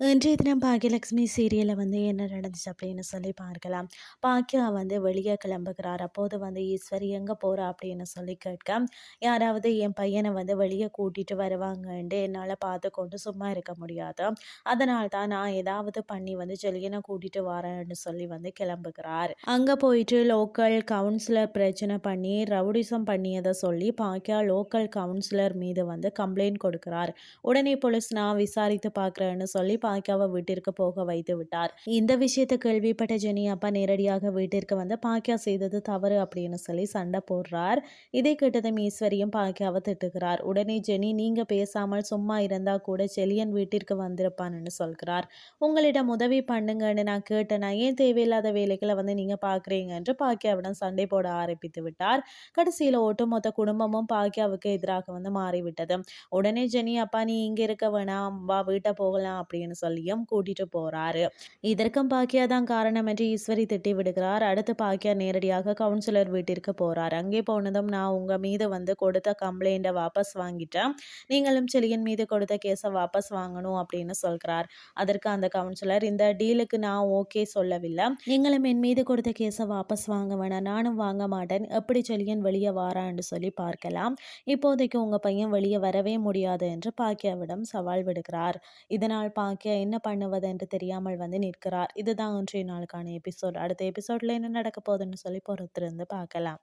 இன்றைய தினம் பாக்கியலட்சுமி சீரியலில் வந்து என்ன நடந்துச்சு அப்படின்னு சொல்லி பார்க்கலாம். பாக்கியா வந்து வெளியே கிளம்புகிறார். அப்போது வந்து ஈஸ்வரி எங்கே போகிறா அப்படின்னு சொல்லி கேட்க யாராவது என் பையனை வந்து வெளியே கூட்டிகிட்டு வருவாங்கன்ட்டு என்னால் பார்த்து கொண்டு சும்மா இருக்க முடியாது. அதனால் தான் நான் ஏதாவது பண்ணி வந்து ஜெல்லியனை கூட்டிகிட்டு வரேன்னு சொல்லி வந்து கிளம்புகிறார். அங்கே போயிட்டு லோக்கல் கவுன்சிலர் பிரச்சனை பண்ணி ரவுடிசம் பண்ணியதை சொல்லி பாக்கியா லோக்கல் கவுன்சிலர் மீது வந்து கம்ப்ளைண்ட் கொடுக்கிறார். உடனே போலீஸ் நான் விசாரித்து பார்க்குறேன்னு சொல்லி பாக்கியாவை வீட்டிற்கு போக வைத்து விட்டார். இந்த விஷயத்தை கேள்விப்பட்ட ஜெனி அப்பா நேரடியாக வீட்டிற்கு வந்து பாக்கியா செய்தது தவறு அப்படின்னு சொல்லி சண்டை போடுறார். இதை கேட்டதும் ஈஸ்வரியும் பாக்கியாவை திட்டுகிறார். உடனே ஜெனி நீங்க பேசாமல் சும்மா இருந்தா கூட செலியன் வீட்டிற்கு வந்திருப்பான்னு சொல்கிறார். உங்களிடம் உதவி பண்ணுங்கன்னு நான் கேட்டேன். ஏன் தேவையில்லாத வேலைகளை வந்து நீங்க பாக்குறீங்க என்று பாக்கியாவிடம் சண்டை போட ஆரம்பித்து விட்டார். கடைசியில் ஒட்டுமொத்த குடும்பமும் பாக்கியாவுக்கு எதிராக வந்து மாறிவிட்டது. உடனே ஜெனி அப்பா நீ இங்க இருக்க வேணாம். வா வீட்டை போகலாம் அப்படின்னு சொல்லியும் கூட்டிட்டு போறாரு. இதற்கும் பாக்கியா தான் காரணம் என்று ஈஸ்வரி திட்டி விடுகிறார். அடுத்து பாக்கியா நேரடியாக கவுன்சிலர் வீட்டிற்கு போறார். அங்கே போனதும் நான் உங்க மீது வந்து கொடுத்த கம்ப்ளைண்ட்டை வாபஸ் வாங்கிட்டேன். நீங்களும் செலியன் மீது கொடுத்த கேஸை வாபஸ் வாங்கணும் அப்படின்னு சொல்கிறார். அதற்கு அந்த கவுன்சிலர் இந்த டீலுக்கு நான் ஓகே சொல்லவில்லை. நீங்களும் என் மீது கொடுத்த கேஸை வாபஸ் வாங்க வேணாம். நானும் வாங்க மாட்டேன். எப்படி செலியன் வெளியே வாரான்னு சொல்லி பார்க்கலாம். இப்போதைக்கு உங்க பையன் வெளியே வரவே முடியாது என்று பாக்கியாவிடம் சவால் விடுகிறார். இதனால் பாக்கியா என்ன பண்ணுவது என்று தெரியாமல் வந்து நிற்கிறார். இதுதான் இன்றைய நாளுக்கான எபிசோட் அடுத்த எபிசோட்ல என்ன நடக்க போகுதுன்னு சொல்லி பொறுத்திருந்து பார்க்கலாம்.